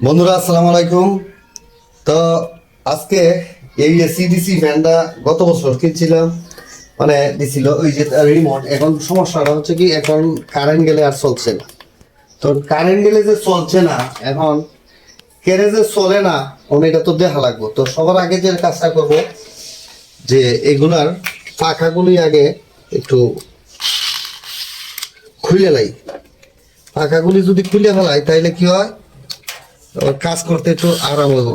বন্ধুরা, আসসালামু আলাইকুম। তো আজকে এই সিডিসি ফ্যানটা গত বছর কিনছিলাম মানে দিছিল, ওই যে রিমোট। এখন সমস্যাটা হচ্ছে কি, এখন কারেন্ট গেলে আর চলছে না। তো কারেন্ট গেলে যে চলছে না, এখন কেড়ে যে চলে না আমি এটা তো দেখা লাগবো। তো সবার আগে যে কাজটা করব, যে এগুলার পাখাগুলি আগে একটু খুলে লাই। পাখাগুলি যদি খুলে ফেলাই, তাইলে কি হয়? কাজ করতে একটু আরাম হইব।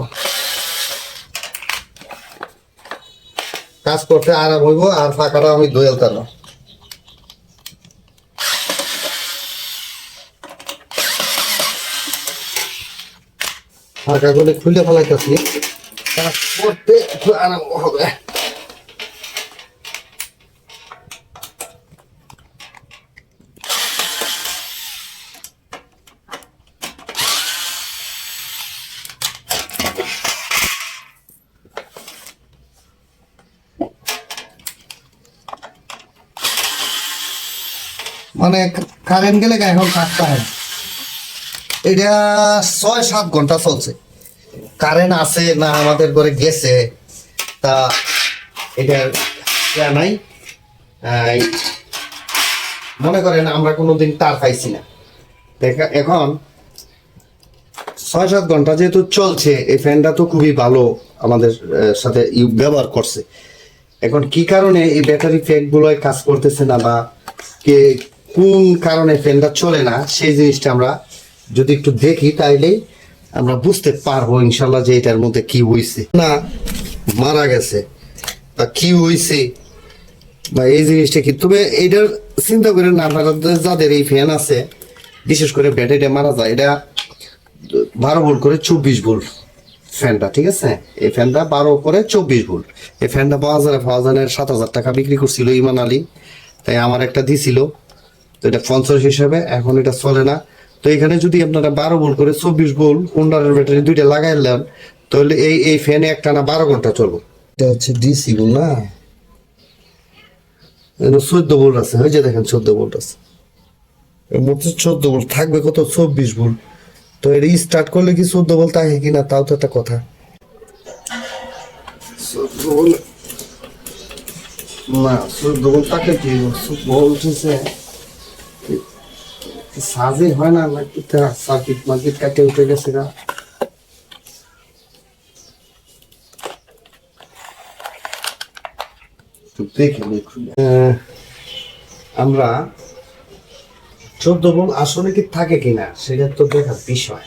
কাজ করতে আরাম হইব আর ফাঁকাটা আমি দোয়াল তার। ফাঁকাগুলি খুলে ফেলাইতেছি। কাজ করতে একটু আরাম হবে। মানে কারেন্ট গেলে এখন কাজটা হয় এটা ছয় সাত ঘণ্টা চলছে। কারেন্ট আছে না আমাদের ঘরে গেছে, তা এটা নাই। মনে করেন আমরা কোনোদিন তার পাইছি না। দেখা- এখন ছয় সাত ঘণ্টা যেহেতু চলছে, এই ফ্যানটা তো খুবই ভালো আমাদের সাথে ব্যবহার করছে। এখন কি কারণে এই ব্যাটারি ফ্যাক গুলোয় কাজ করতেছে না বা কে কোন কারণে ফ্যানটা চলে না, সেই জিনিসটা আমরা যদি একটু দেখি, তাইলেই আমরা বুঝতে পারব ইনশাল্লাহ যে এটার মধ্যে কি হয়েছে না, মারা গেছে। বা কি হয়েছে বা এই জিনিসটা কি? তবে এইটার চিন্তা করেন না, আপনারা যাদের এই ফ্যান আছে, বিশেষ করে ব্যাটারিটা মারা যায়, এটা বারো ভোল্ট করে চব্বিশ ভোল্ট ফ্যানটা, ঠিক আছে? এই ফ্যানটা বারো করে চব্বিশ ভোল্ট। এই ফ্যানটা পাওয়া যায় পাওয়া বাজারের সাত হাজার টাকা বিক্রি করছিল ইমান আলী। তাই আমার একটা দিছিল তো এটা পঞ্চাশ হিসাবে এখন এটা চলে না। তো এখানে যদি আপনারা বারো ভোল্ট করে চব্বিশ ভোল্ট হোন্ডারের ব্যাটারি দুইটা লাগাইলেন তাহলে এই এই ফ্যানে একটা না বারো ঘণ্টা চলবে। এটা হচ্ছে ডিসি না? চোদ্দ আছে যে দেখেন চোদ্দ আছে। চোদ্দ থাকবে কত? চব্বিশ ভোল্ট তো এটা স্টার্ট করলে কি চোদ্দ ভোল্ট থাকে কিনা তাও তো একটা কথা। না, চোদ্দ ভোল্ট থাকে কি? হচ্ছে সাজে হয় না নাকি সার্কিট মার্কিট কাটে উঠে গেছে না আমরা চোদ্দ বোন আসলে কি থাকে কিনা সেটা তো দেখার বিষয়।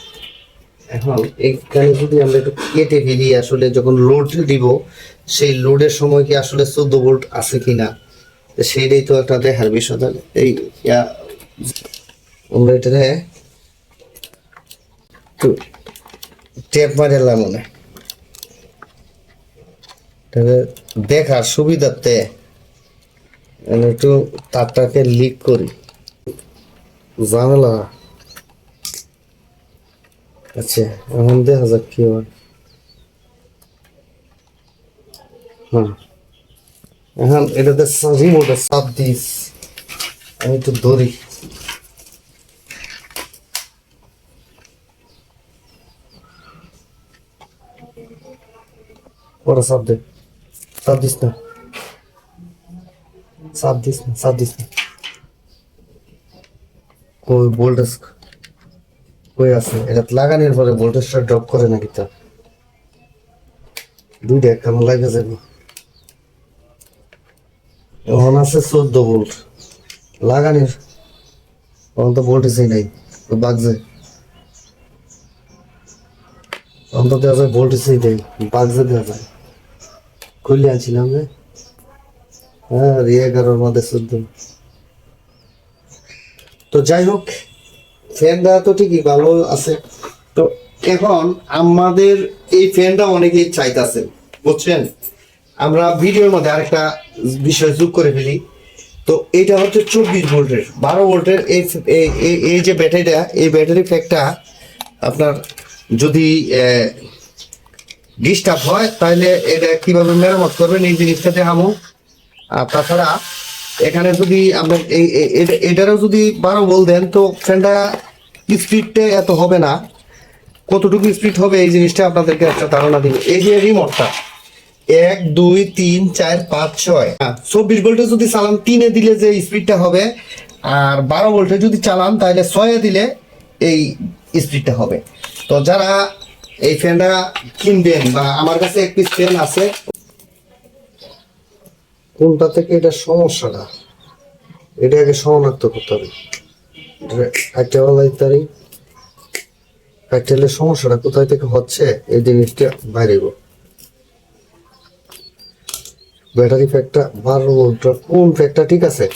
এখন এইখানে যদি আমরা একটু কেটে ফেলি আসলে যখন লোড দিব সেই লোডের সময় কি আসলে চোদ্দ ভোল্ট আছে কিনা সেটাই তো একটা দেখার বিষয়। তাহলে এই আমরা এটা একটু টেপ মারিলাম মনে। দেখার সুবিধাতে আমি একটু তারটাকে লিক করি। ঝামেলা আচ্ছা এখন দেখা যাক কি হয়। হ্যাঁ। এখন এটাতে রিমোটে চাপ দিস। আমি একটু ধরি। বড় চাপ দে চাপ দিস না চাপ দিস না চাপ দিস না আছে। এটা লাগানোর পরে ভোল্টেজটা ড্রপ করে নাকি তা? দুইটা কেমন লাগে যাবে এখন আছে চোদ্দ ভোল্ট লাগানোর। এখন তো ভোল্টেজই নাই। তো বাগছে। অন্তত দেওয়া যায় ভোল্টেজই নেই। বাগছে দেওয়া যায়। খুললে আনছিলাম যে হ্যাঁ রি এগারোর মধ্যে চোদ্দ তো যাই হোক ফ্যানটা তো ঠিকই ভালো আছে। তো এখন আমাদের এই ফ্যানটা অনেকেই চাইতেছে, বুঝছেন? আমরা ভিডিওর মধ্যে আরেকটা বিষয় যোগ করে ফেলি। তো এটা হচ্ছে চব্বিশ ভোল্টের, বারো ভোল্টের এই এই- যে ব্যাটারিটা, এই ব্যাটারি প্যাকটা আপনার যদি ডিস্টার্ব হয় তাহলে এটা কীভাবে মেরামত করবেন এই জিনিসটা দেখাবো। আর তাছাড়া এখানে যদি এই এই- এটারও যদি বারো বল দেন তো ফ্যানটা স্পিডটা এত হবে না। কতটুকু স্পিড হবে এই জিনিসটা আপনাদেরকে একটা ধারণা দিবে। এই যে রিমোটটা এক দুই তিন চার পাঁচ ছয়। হ্যাঁ, চব্বিশ ভোল্টে যদি চালান তিনে দিলে যে স্পিডটা হবে আর বারো ভোল্টে যদি চালান তাহলে ছয়ে দিলে এই স্পিডটা হবে। তো যারা এই ফ্যানটা কিনবেন বা আমার কাছে এক পিস ফ্যান আছে। কোনটা থেকে এটা সমস্যাটা? এটা আগে শনাক্ত করতে হবে। একটা বলা ইত্যাদি সমস্যাটা কোথায় থেকে হচ্ছে? এই জিনিসটা বাইরে ব্যাটারি ফ্যাক্টটা বারো ভোল্টটা কোন ফ্যাক্টটা ঠিক আছে?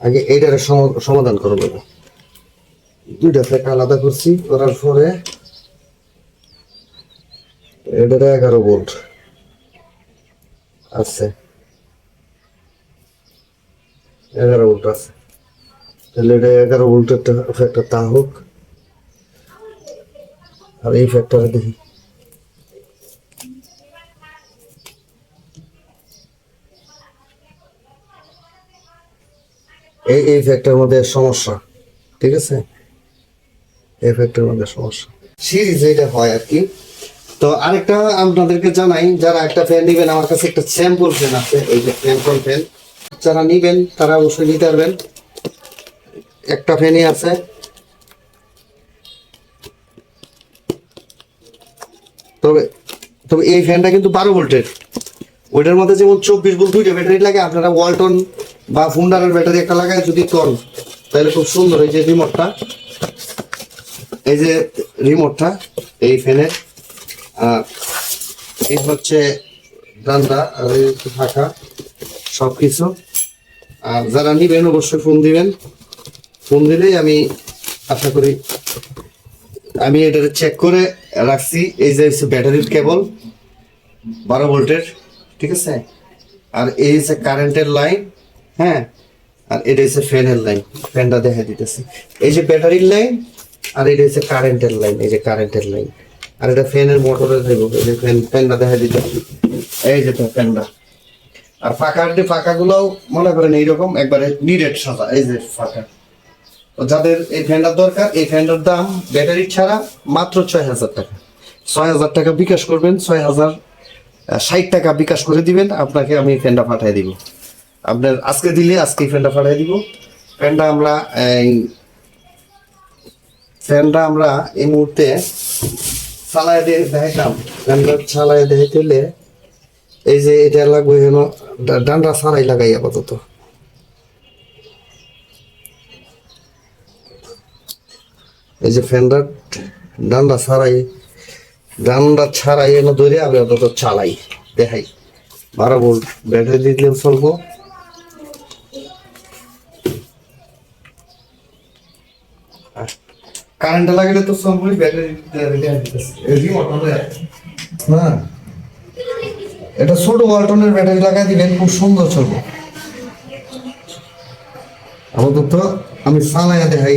আগে এইটার সম- সমাধান করে দেবো দুইটা ফ্যাক্ট আলাদা করছি, করার পরে এটার এগারো ভোল্ট। আছে। এগারো ভোল্ট আছে। তাহলে এটা এগারো ভোল্টের ফ্যাক্টর তা হোক। আর এই ফ্যাক্টরে দেখি। এই এই ফ্যাক্টর মধ্যে সমস্যা। ঠিক আছে? এই ফ্যাক্টর মধ্যে সমস্যা। সিরিজ এটা হয় আর কি। তো আরেকটা আপনাদেরকে জানাই, যারা একটা ফ্যান নিবেন, আমার কাছে একটা স্যাম্পল ফ্যান আছে, এই যে স্যাম্পল ফ্যান যারা নিবেন, তারা অবশ্যই নিতে পারবেন। একটা ফ্যানই আছে। তবে তবে এই ফ্যানটা কিন্তু বারো ভোল্টের। ওইটার মধ্যে যেমন চব্বিশ ভোল্ট দুইটা ব্যাটারি লাগে, আপনারা ওয়ালটন বা ফুন্ডারের ব্যাটারি একটা লাগায় যদি কর তাহলে খুব সুন্দর। এই যে রিমোটটা এই যে রিমোটটা এই ফ্যানের এই হচ্ছে ডান্ডা আর এই হচ্ছে ফাঁকা সব কিছু আর যারা নিবেন অবশ্যই ফোন দিবেন। ফোন দিলেই আমি আশা করি আমি এটা চেক করে রাখছি। এই যে হচ্ছে ব্যাটারির কেবল বারো ভোল্টের, ঠিক আছে? আর এই হচ্ছে কারেন্টের লাইন হ্যাঁ? আর এটা হচ্ছে ফ্যানের লাইন ফ্যানটা দেখা দিতেছি। এই যে ব্যাটারির লাইন আর এটা হচ্ছে কারেন্টের লাইন এই যে কারেন্টের লাইন আর এটা ফ্যানের মোটরে যে ফ্যান ফ্যানটা দেখা দিতে এই যে ফ্যানটা আর ফাঁকার যে ফাঁকাগুলোও মনে করেন এইরকম, একবারে নিরেট সাদা এই যে ফাঁকা। যাদের এই ফ্যানটার দরকার, এই ফ্যানটার দাম ব্যাটারি ছাড়া মাত্র ছয় হাজার টাকা। ছয় হাজার টাকা বিকাশ করবেন, ছয় হাজার ষাট টাকা বিকাশ করে দিবেন, আপনাকে আমি ফ্যানটা পাঠিয়ে দিব। আপনার আজকে দিলে আজকে ফ্যানটা পাঠিয়ে দিব। ফ্যানটা আমরা, এই ফ্যানটা আমরা এই মুহূর্তে চালায় দিয়ে দেখাইতাম। ফ্যানটা চালায় দেখাইতে এই যে এটা লাগবে যেন ডান্ডা ছাড়াই লাগাই আপাতত। এই যে ফ্যানটা ডান্ডা ছাড়াই ডান্ডা ছাড়াই এনে ধরে আমি অন্তত চালাই। দেখাই। বারো ভোল্ট ব্যাটারি দিলেও চলবো। কারেন্ট লাগালে তো চলবোই ব্যাটারি হ্যাঁ। এটা ছোট ওয়ালটনের ব্যাটারি লাগাই দিবেন খুব সুন্দর চলবে আপাতত আমি সানায়া দেখাই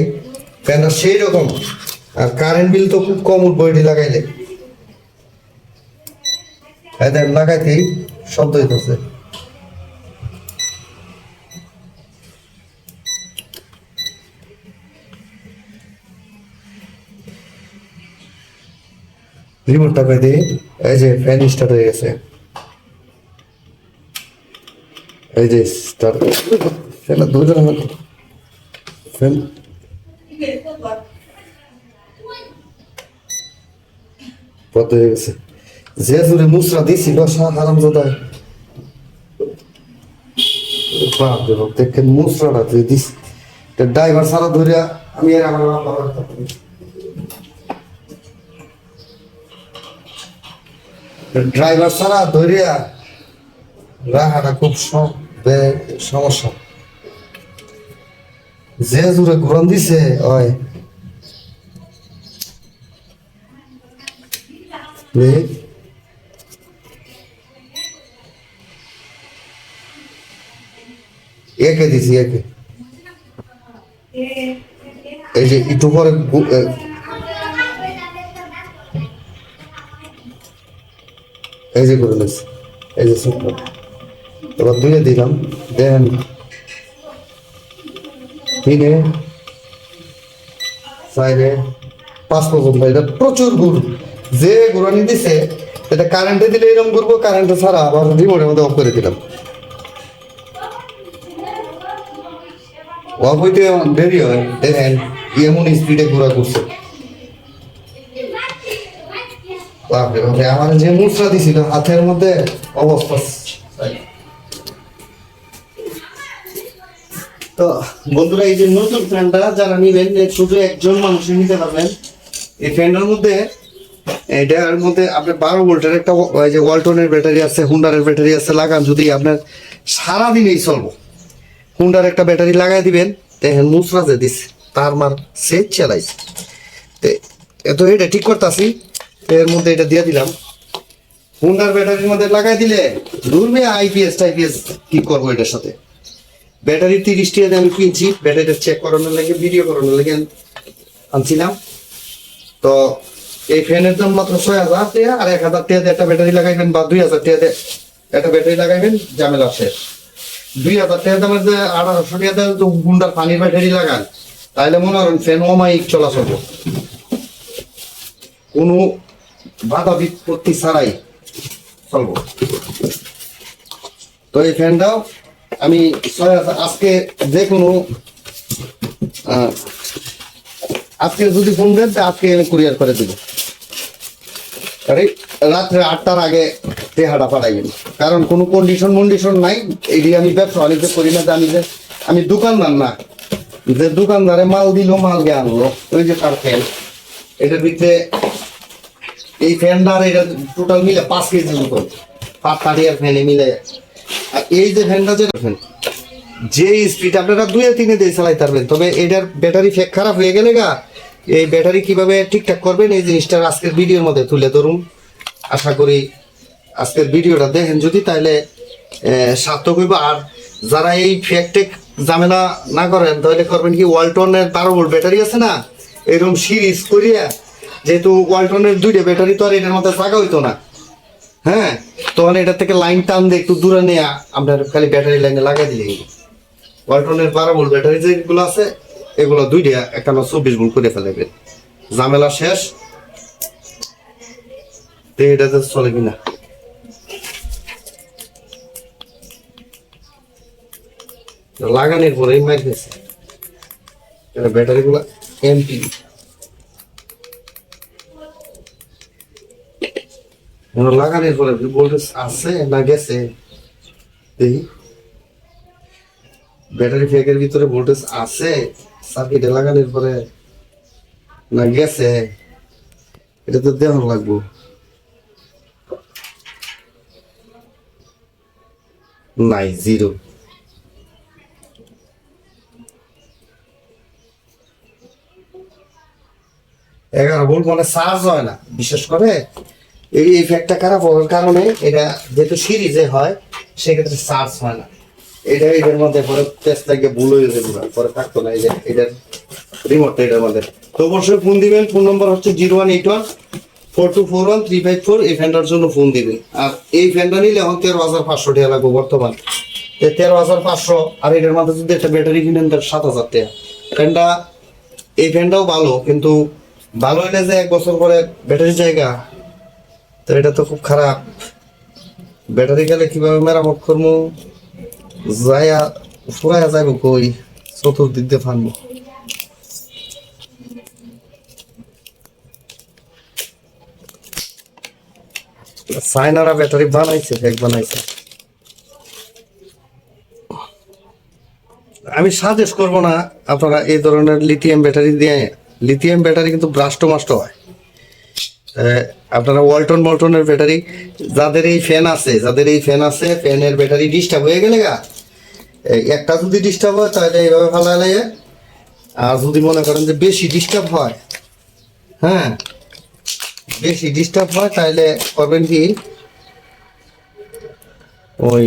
ফ্যানটা সেই রকম। আর কারেন্ট বিল তো খুব কম উঠবো এটি লাগাইলে। লাগাইতেই শব্দ হইতেছে। রিমোটটা পাই দিই এই যে ফ্যান স্টার্ট হয়ে গেছে। এই যে স্টার্ট ধরে রাখো ফ্যান পথ হয়ে গেছে। যে জোরে মুসরা দিছি, বসা হারাম জাদায় দেখেন মুসরাটা তুই দিস ড্রাইভার সারা ধরিয়া আমি আর আমার বাবা ড্রাইভার ছাড়া ধরিয়া রাখাটা খুব সমস্যা। যে জোরে ঘুরন দিছে একে দিছি, একে। এই যে, একটু পরে এই যে করে নিয়েছি এই যে ছোট্ট। এবার দুয়ে দিলাম, দেন। তিনে চাইরে পাঁচ পর্যন্ত, এটা প্রচুর গুড়। যে গুড়ানি দিছে, এটা কারেন্টে দিলে এরকম ঘুরবো কারেন্টে ছাড়া আবার রিমোটের মধ্যে অফ করে দিলাম। অফ হইতে দেরি হয় দেখেন এমন স্পিডে ঘোরা করছে। বাপরে বাপরে, আমার যে মুদ্রা দিছিল, হাতের মধ্যে অবস্থা। তো বন্ধুরা, এই যে নতুন ফ্যানটা যারা নিবেন শুধু একজন মানুষ নিতে পারবেন। এই ফ্যানটার মধ্যে এটার মধ্যে আপনার বারো ভোল্টের একটা ওই যে ওয়ালটনের ব্যাটারি আছে, হুন্ডারের ব্যাটারি আছে লাগান, যদি আপনার সারাদিনই চলবো। হুন্ডার একটা ব্যাটারি লাগাই দিবেন, দেখেন মুসরা যে দিছে, তার মার সেট চালাইছে। তে এত এটা ঠিক করতেছি। এর মধ্যে এটা দিয়ে দিলাম। হুন্ডার ব্যাটারির মধ্যে লাগাই দিলে দূরবে আইপিএস, টাইপিএস, কি করব এটার সাথে? ব্যাটারি তিরিশ টাকা আমি কিনছি, ব্যাটারিটা চেক করানোর লাগে ভিডিও করানোর লাগে আনছিলাম। তো এই ফ্যানের দাম মাত্র ছয় হাজার টাকা, আর এক হাজার টাকা একটা ব্যাটারি লাগাইবেন বা দুই হাজার টাকা একটা ব্যাটারি লাগাইবেন, ঝামেলা শেষ। দুই হাজার টাকা দামের যে আঠারোশো টাকা তো গুন্ডার পানির ব্যাটারি লাগান তাহলে মনে করেন ফ্যান অমায়িক চলাচল। কোনো বাধা বিপত্তি ছাড়াই চলবো। তো এই ফ্যানটাও আমি আজকে যে কোনো আজকে যদি ফোন দেন আজকে আমি কুরিয়ার করে দেবো। রাত্রে আটটার আগে টেহাটা পাঠাইবেন কারণ কোনো কন্ডিশন মন্ডিশন নাই। এই আমি ব্যবসা বাণিজ্য করি না, জানি যে আমি দোকানদার না। যে দোকানদারে মাল দিল, মাল গে আনলো। ওই যে তার ফ্যান। এটার ভিতরে এই ফ্যানটা আর এটা টোটাল মিলে পাঁচ কেজি মতো পাঁচ কাঠিয়ার ফ্যানে মিলে। আর এই যে ফ্যানটা যে ফ্যান যে স্পিড আপনারা দুয়ে তিনে দিয়ে চালাই পারবেন। তবে এটার ব্যাটারি ফেক খারাপ হয়ে গেলে গা, এই ব্যাটারি কীভাবে ঠিকঠাক করবেন, এই জিনিসটা আজকের ভিডিওর মধ্যে তুলে ধরুন। আশা করি আজকের ভিডিওটা দেখেন যদি তাহলে সার্থক হইব। আর যারা এই ফেক টেক ঝামেলা না করেন তাহলে করবেন কি ওয়ালটনের বারো ভোল্ট ব্যাটারি আছে না? এরকম সিরিজ করিয়া যেহেতু ওয়ালটনের দুইটা ব্যাটারি তো আর এটার মধ্যে জায়গা হইতো না। হ্যাঁ? তখন এটা থেকে লাইন টান দিয়ে একটু দূরে নিয়ে আপনার খালি ব্যাটারি লাইনে লাগাই দিলে ওয়ালটনের বারো ভোল্ট ব্যাটারি যেগুলো আছে, এগুলো দুইটা একটা চব্বিশ ভোল্ট করে ফেলাবেন ঝামেলা শেষ। তো চলে কিনা। লাগানোর পরে মার গেছে ব্যাটারি গুলা এমপি। লাগানোর পরে ভোল্টেজ আছে না গেছে? দেখি ব্যাটারি ভিতরে ভোল্টেজ আছে। সার্কিটে লাগানোর পরে, না গেছে। এটা তো লাগবো। নাই, জিরো। এগারো ভোল্ট মানে চার্জ হয় না। বিশেষ করে এই ইফেক্টটা খারাপ হওয়ার কারণে এটা যেহেতু সিরিজে হয়, সেক্ষেত্রে চার্জ হয় না। এটা এটার মধ্যে পরে টেস্ট লাগিয়ে ভুল হয়ে যাবে পুরো। পরে থাকতো না, এই যে এটার রিমোটটা এটার মধ্যে। তো অবশ্যই ফোন দিবেন ফোন নম্বর হচ্ছে zero one eight one four two four one three five four এই ফ্যানটার জন্য ফোন দিবেন। আর এই ফ্যানটা নিলে এখন তেরো হাজার পাঁচশো টাকা লাগবে বর্তমান। তেরো হাজার পাঁচশো, আর এটার মধ্যে যদি একটা ব্যাটারি কিনেন তার সাত হাজার টাকা। ফ্যানটা এই ফ্যানটাও ভালো, কিন্তু ভালো হলে যে এক বছর পরে ব্যাটারি জায়গা তো এটা তো খুব খারাপ। ব্যাটারি গেলে কীভাবে মেরামত করব যাইয়া ফুরাইয়া যাইব কই? চতুর্দিক দিয়ে ফানবো। চায়নারা ব্যাটারি বানাইছে ফেক বানাইছে। আমি সাজেস্ট করব না, আপনারা এই ধরনের লিথিয়াম ব্যাটারি দিয়ে লিথিয়াম ব্যাটারি কিন্তু ব্রাস্ট মাস্ট হয়। আপনারা ওয়ালটন মল্টনের ব্যাটারি, যাদের এই ফ্যান আছে, যাদের এই ফ্যান আছে ফ্যানের ব্যাটারি ডিস্টার্ব হয়ে গেলে গা একটা যদি ডিস্টার্ব হয়, তাহলে এইভাবে লাগে আর যদি মনে করেন যে বেশি ডিস্টার্ব হয় হ্যাঁ বেশি ডিস্টার্ব হয়, তাহলে করবেন কি? ওই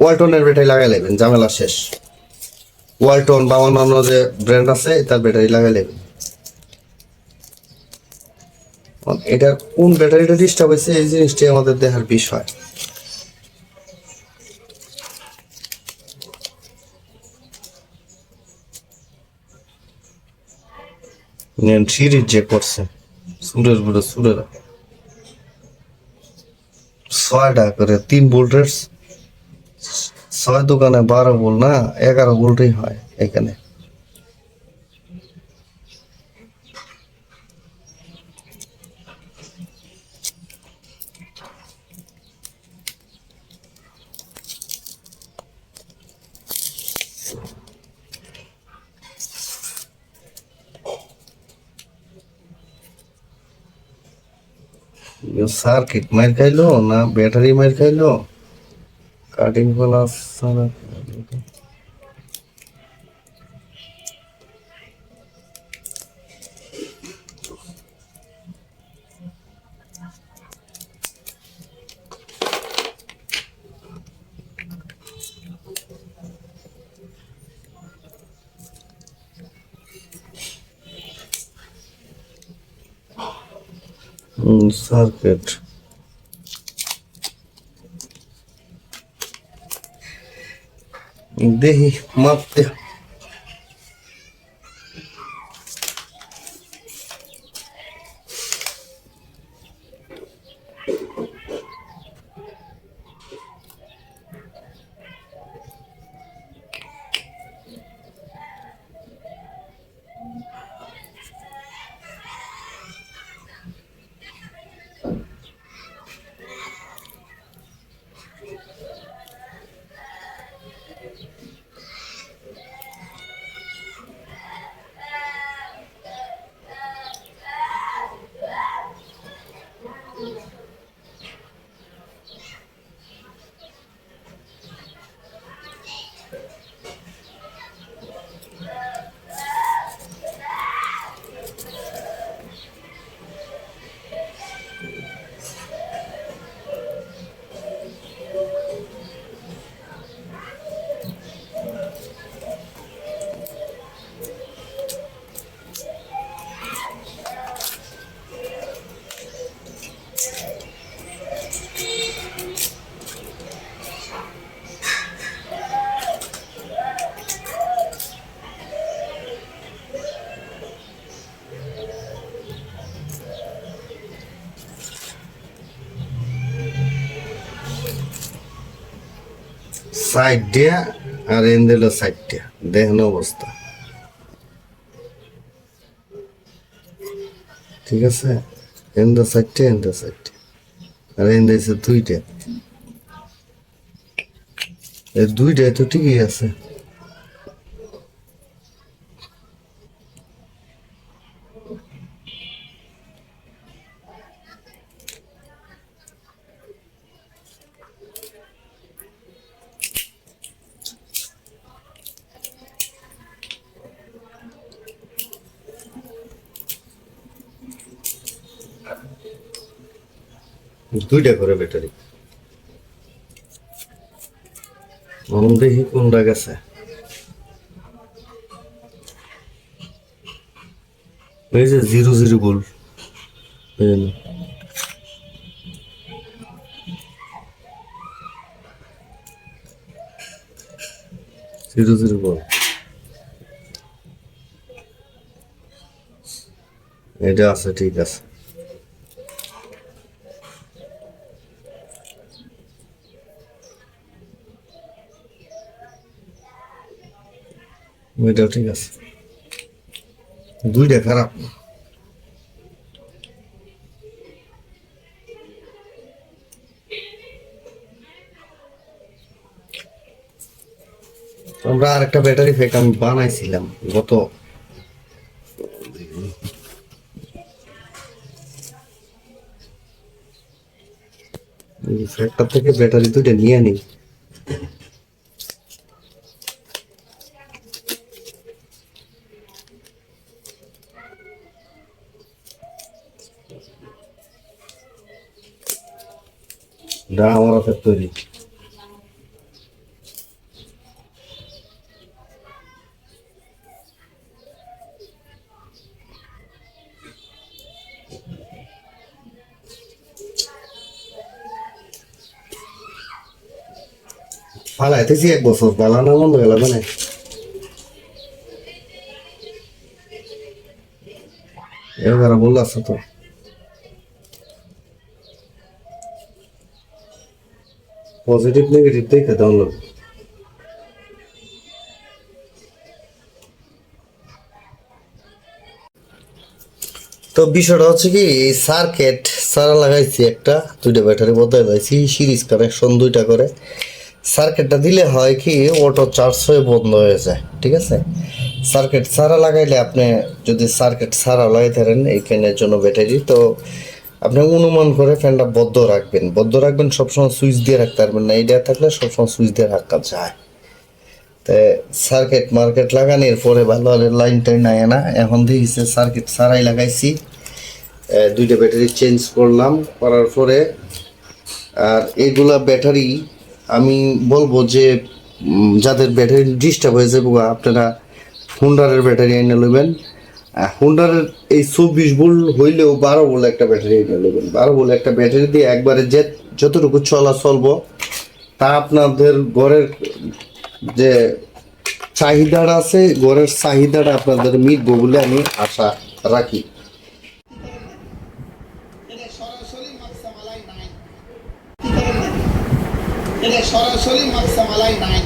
ওয়ালটনের ব্যাটারি লাগাই নেবেন ঝামেলা শেষ। ওয়ালটন বা অন্যান্য যে ব্র্যান্ড আছে, তার ব্যাটারি লাগাই নেবেন এটা কোন ব্যাটারিটা ডিস্টার্ব হয়েছে, এই জিনিসটাই আমাদের দেখার বিষয়। সিরিজ যে করছে। সুরের বড়, সুরের। ছয় টাকা করে, তিন ভোল্টের। ছয় দোকানে বারো ভোল না, এগারো ভোল্টই হয় এখানে। সার্কিট মার খাইলো না ব্যাটারি মার খাইলো কাটিং প্লাস সার্কিট দেহি মাপ সাইড দিয়া আর এন দিল সাইড। দিয়া দেখেন অবস্থা। ঠিক আছে? এন দা সাইডটা এন দা সাইডটা আর এন দিয়েছে দুইটা। দুইটাই তো ঠিকই আছে। দুইটা করে ব্যাটারি। দেখি কোনটা গেছে এই যে zero zero ball zero zero ball এটা আছে, ঠিক আছে। ওইটাও ঠিক আছে। দুইটা খারাপ। আমরা আর একটা ব্যাটারি ফেক আমি বানাইছিলাম গত ফ্যাক্টর থেকে ব্যাটারি দুইটা নিয়ে নিই এটা আমার হাতের তৈরি। ফালাইতেছি এক বছর বালানো মন্দ গেল মানে। এবার বলল আছে তো। পজিটিভ নেগেটিভ দেখে দাও তো বিষয়টা হচ্ছে কি, এই সার্কিট সারা লাগাইছি একটা, দুইটা ব্যাটারি বদলাই লাইছি সিরিজ কানেকশন দুইটা করে। সার্কেটটা দিলে হয় কি অটো চার্জ হয়ে বন্ধ হয়ে যায়, ঠিক আছে? সার্কেট সারা লাগাইলে আপনি যদি সার্কেট সারা লাগাই ধরেন এই ফ্যানের জন্য ব্যাটারি তো আপনি অনুমান করে ফ্যানটা বদ্ধ রাখবেন। বদ্ধ রাখবেন, সবসময় সুইচ দিয়ে রাখতে পারবেন না। এইটা থাকলে সবসময় সুইচ দিয়ে রাখা যায়। তো সার্কিট মার্কেট লাগানোর পরে ভালো হলে লাইন টাইন নাই না। এখন দেখিছে সার্কিট সারাই লাগাইছি। দুইটা ব্যাটারি চেঞ্জ করলাম। করার পরে আর এগুলা ব্যাটারি আমি বলব যে যাদের ব্যাটারি ডিস্টার্ব হয়ে যাবে আপনারা হুন্ডারের ব্যাটারি এনে নেবেন হুন্ডারের এই চব্বিশ বোল হইলেও বারো বল একটা ব্যাটারি নেবেন। বারো বল একটা ব্যাটারি দিয়ে একবারে যে যতটুকু চলা চলবো, তা আপনাদের ঘরের যে চাহিদাটা আছে, ঘরের চাহিদাটা আপনাদের মিটবো বলে আমি আশা রাখি। সরাসরি মাকসামালাই নাই।